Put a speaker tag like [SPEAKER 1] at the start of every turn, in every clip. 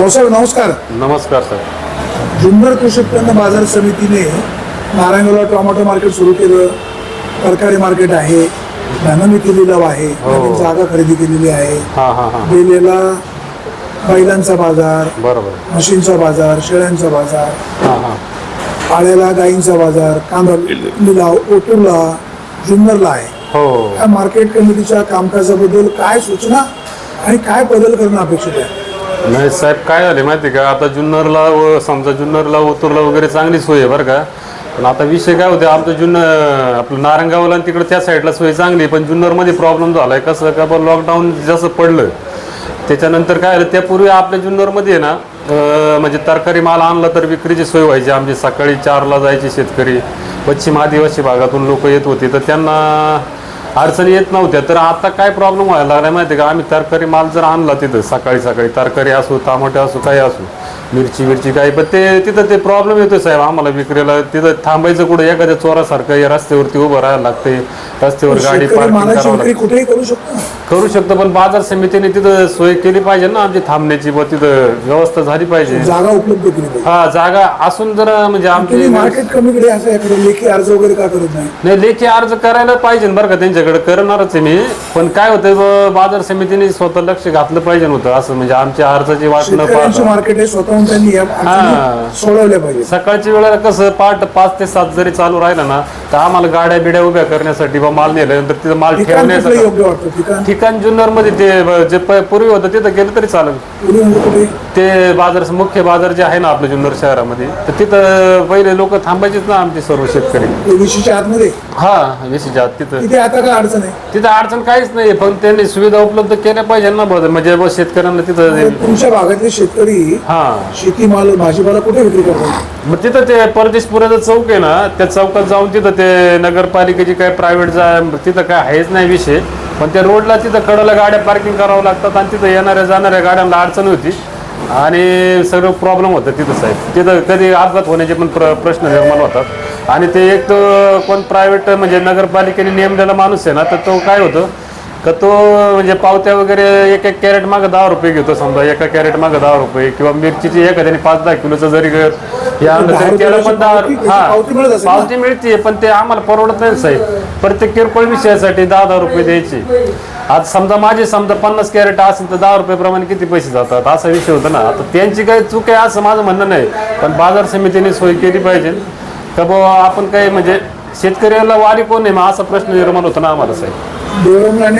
[SPEAKER 1] भाऊसाहेब नमस्कार.
[SPEAKER 2] नमस्कार सर.
[SPEAKER 1] जुन्नर कृषी उत्पन्न बाजार समितीने नारायणगावला टोमॅटो मार्केट सुरू केलं. तरकारी मार्केट आहे. धनमिती लिलाव आहे. नवीन जागा खरेदी केलेली आहे.
[SPEAKER 2] हां हां हां.
[SPEAKER 1] बेलेला बैलांचा बाजार
[SPEAKER 2] बरोबर.
[SPEAKER 1] म्हशींचा बाजार शेळ्यांचा बाजार
[SPEAKER 2] हां हां.
[SPEAKER 1] पाळ्याला गाईंचा बाजार कांदा लिलाव ओटूरला जुन्नरला आहे.
[SPEAKER 2] हो.
[SPEAKER 1] या मार्केट कमिटीच्या कामकाजाबद्दल काय सूचना आणि काय बदल करणं अपेक्षित आहे?
[SPEAKER 2] नाही साहेब काय झाले माहिती आहे का? आता जुन्नरला व समजा जुन्नरला ओतूरला वगैरे चांगली सोय आहे बरं का. पण आता विषय काय होते आमचं जुन्नर आपलं नारंगावला आणि तिकडं त्या साईडला सोय चांगली आहे पण जुन्नरमध्ये प्रॉब्लेम झाला आहे कसं का बरं लॉकडाऊन जसं पडलं त्याच्यानंतर काय झालं त्यापूर्वी आपल्या जुन्नरमध्ये आहे ना अं, म्हणजे तरकारी माल आणला तर विक्रीची सोय व्हायची. आमची सकाळी चारला जायचे शेतकरी पश्चिम आदिवासी भागातून लोक येत होते तर त्यांना अडचणी येत नव्हत्या. तर आता काय प्रॉब्लेम व्हायला लागला माहिती का? आम्ही तरकारी माल जर आणला तिथं सकाळी सकाळी तरकारी असो टमाटे असो काही असो मिरची मिरची काही पण ते तिथं ते प्रॉब्लेम येतो साहेब. आम्हाला विक्रीला तिथं थांबायचं कुठं? एखाद्या चोरासारखं या रस्त्यावरती उभं राहायला लागते रस्त्यावर गाडी पार्किंग करावं लागते
[SPEAKER 1] करू शकतो.
[SPEAKER 2] पण बाजार समितीने तिथं सोय केली पाहिजे ना आमची थांबण्याची व तिथं व्यवस्था झाली पाहिजे.
[SPEAKER 1] जागा उपलब्ध केली
[SPEAKER 2] हा जागा असून जर म्हणजे आमची
[SPEAKER 1] मार्केट लेखी अर्ज वगैरे का करत नाही?
[SPEAKER 2] लेखी अर्ज करायला पाहिजे बरं का त्यांच्याकडे करणारच आहे मी. पण काय होतं ब- बाजार समितीने स्वतः लक्ष घातलं पाहिजे होतं असं. म्हणजे आमच्या अर्जाची वाट न
[SPEAKER 1] शेतकऱ्यांचं
[SPEAKER 2] पाहता.
[SPEAKER 1] मार्केट आहे स्वतःहून त्यांनी या अडचणी
[SPEAKER 2] हा.
[SPEAKER 1] सोडवल्या पाहिजे
[SPEAKER 2] सकाळच्या वेळेला कसं पहाट पाच ते सात जरी चालू राहिलं ना तर आम्हाला गाड्या बिड्या उभ्या करण्यासाठी बा माल नेल्यानंतर तिथं माल
[SPEAKER 1] ठिकाण कुठलं
[SPEAKER 2] ठेवण्यासाठी
[SPEAKER 1] योग्य वाटतं? ठिकाण?
[SPEAKER 2] ठिकाण जुन्नरमध्ये ते ब- जे प- पूर्वी होतं तिथं गेलं तरी चालेल.
[SPEAKER 1] म्हणजे कुठे?
[SPEAKER 2] ते बाजार मुख्य बाजार जे आहे ना आपलं जुन्नर शहरामध्ये तर तिथं पहिले लोक थांबायचेच ना आमचे सर्व शेतकरी.
[SPEAKER 1] आतमध्ये?
[SPEAKER 2] हा विशीच्या आत तिथं.
[SPEAKER 1] तिथे आता काय अडचण आहे?
[SPEAKER 2] तिथं अडचण काहीच नाही पण त्यांनी सुविधा उपलब्ध केल्या पाहिजे ना बरं. म्हणजे शेतकऱ्यांना तिथं
[SPEAKER 1] तुमच्या भागातले शेतकरी
[SPEAKER 2] हा.
[SPEAKER 1] शेतीमाल भाजीपाला कुठे विक्री करतात?
[SPEAKER 2] मग तिथं ते परदेशपुराचं चौक आहे ना त्या चौकात जाऊन तिथं ते नगरपालिकेची काय प्रायव्हेट जा तिथं काय आहेच नाही विषय. पण त्या रोडला तिथं कडला गाड्या पार्किंग करावं लागतात आणि तिथं येणाऱ्या जाणाऱ्या गाड्यांना अडचण होती. आणि सगळं प्रॉब्लेम होतं तिथं साहेब. तिथं कधी अपघात होण्याचे पण प्र प्रश्न निर्माण होतात. आणि ते एक तर कोण प्रायव्हेट म्हणजे नगरपालिकेने नेमलेला माणूस आहे ना तर तो काय होतं का तो म्हणजे पावत्या वगैरे एक एक कॅरेट मागं दहा रुपये घेतो समजा एका कॅरेट मागं दहा रुपये किंवा मिरचीची एखाद्याने पाच दहा किलोचं जरी घर आणलं
[SPEAKER 1] दहा
[SPEAKER 2] तरी त्याला
[SPEAKER 1] रुपयाची
[SPEAKER 2] पण दहा
[SPEAKER 1] पावती-
[SPEAKER 2] हा
[SPEAKER 1] मिळत
[SPEAKER 2] पण ते आम्हाला परवडत नाही साहेब. प्रत्येक किरकोळ विषयासाठी दहा दहा रुपये द्यायचे. आज समजा माझे समजा पन्नास कॅरेट असेल तर दहा रुपये प्रमाणे किती पैसे जातात? असा विषय होता ना. आता त्यांची काही चूक आहे असं माझं म्हणणं नाही. पण बाजार समितीने सोय केली पाहिजे. का बाबा आपण काही म्हणजे शेतकऱ्याला वारी कोण आहे? मग असा प्रश्न निर्माण होतो ना आम्हाला साहेब.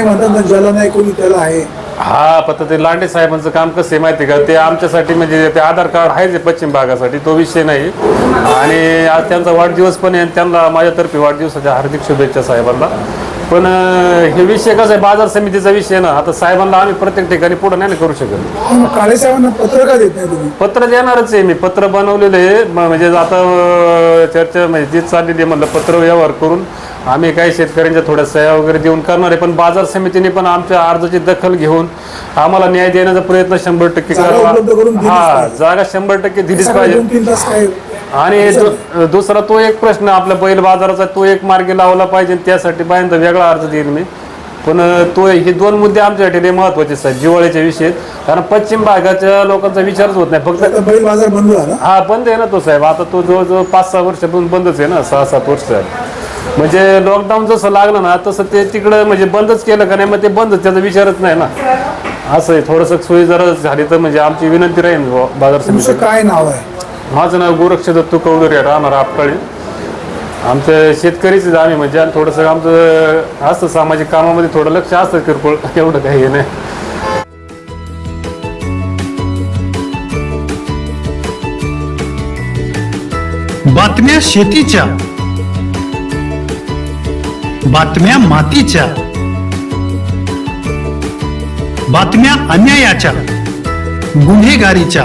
[SPEAKER 1] म्हणतात ना ज्याला नाही कोणी त्याला आहे.
[SPEAKER 2] हा पण ते लांडे साहेबांचं काम कसं आहे माहिती आहे का? ते आमच्यासाठी म्हणजे ते आधार कार्ड आहे जे पश्चिम भागासाठी तो विषय नाही. आणि आज त्यांचा वाढदिवस पण आहे आणि त्यांना माझ्यातर्फे वाढदिवसाच्या हार्दिक शुभेच्छा साहेबांना. पण हे विषय कसा आहे बाजार समितीचा विषय आहे ना आता साहेबांना आम्ही प्रत्येक ठिकाणी पुढे नाही ना करू शकत.
[SPEAKER 1] काळे साहेबांना पत्र का देत नाही तुम्ही?
[SPEAKER 2] पत्र देणारच आहे मी पत्र बनवलेलं आहे. म- म्हणजे आता अं, चर्चा म्हणजे तीच चाललेली आहे म्हणलं पत्र व्यवहार करून आम्ही काही शेतकऱ्यांच्या थोड्या सह्या वगैरे देऊन करणार आहे. पण बाजार समितीने पण आमच्या अर्जाची दखल घेऊन आम्हाला न्याय देण्याचा प्रयत्न शंभर टक्के
[SPEAKER 1] जागा उपलब्ध करून
[SPEAKER 2] करावा
[SPEAKER 1] दिलीच
[SPEAKER 2] हा
[SPEAKER 1] पाहिजे.
[SPEAKER 2] जागा शंभर टक्के दिलीच
[SPEAKER 1] सकाळी
[SPEAKER 2] पाहिजे.
[SPEAKER 1] दोन तीन तास काय
[SPEAKER 2] आणि दु- दुसरा तो एक प्रश्न आपल्या बैल बाजाराचा तो एक मार्गी लावला पाहिजे त्यासाठी बायांचा वेगळा अर्ज देईल मी. पण अं, तो हे दोन मुद्दे आमच्यासाठी लय महत्त्वाचे आहेत जिवाळ्याच्या विषयी कारण पश्चिम भागाच्या लोकांचा विचारच होत नाही फक्त
[SPEAKER 1] आता बैल बाजार बंद झाला?
[SPEAKER 2] हा बंद आहे ना तो साहेब. आता तो जवळजवळ पाच सहा वर्षापासून बंदच आहे ना सहा सात वर्ष आहे म्हणजे लॉकडाऊन जसं लागलं ना तसं ते तिकडं म्हणजे बंदच केलं का नाही मग ते बंदच त्याचा विचारच नाही ना. असं आहे थोडंसं सोयी जरा झाली तर म्हणजे आमची विनंती राहील बुवा बाजार
[SPEAKER 1] तुमचं
[SPEAKER 2] समिती
[SPEAKER 1] काय नाव आहे?
[SPEAKER 2] माझं नाव गोरक्ष दत्तू कवडुरे राहणार आपकाळी. आमचं शेतकरीच आम्ही म्हणजे आणि थोडंसं आमचं असतं सामाजिक कामामध्ये थोडं लक्ष असतं किरकोळ एवढं काही हे नाही.
[SPEAKER 3] बातम्या शेतीच्या बातम्या मातीच्या बातम्या अन्यायाच्या गुन्हेगारीच्या.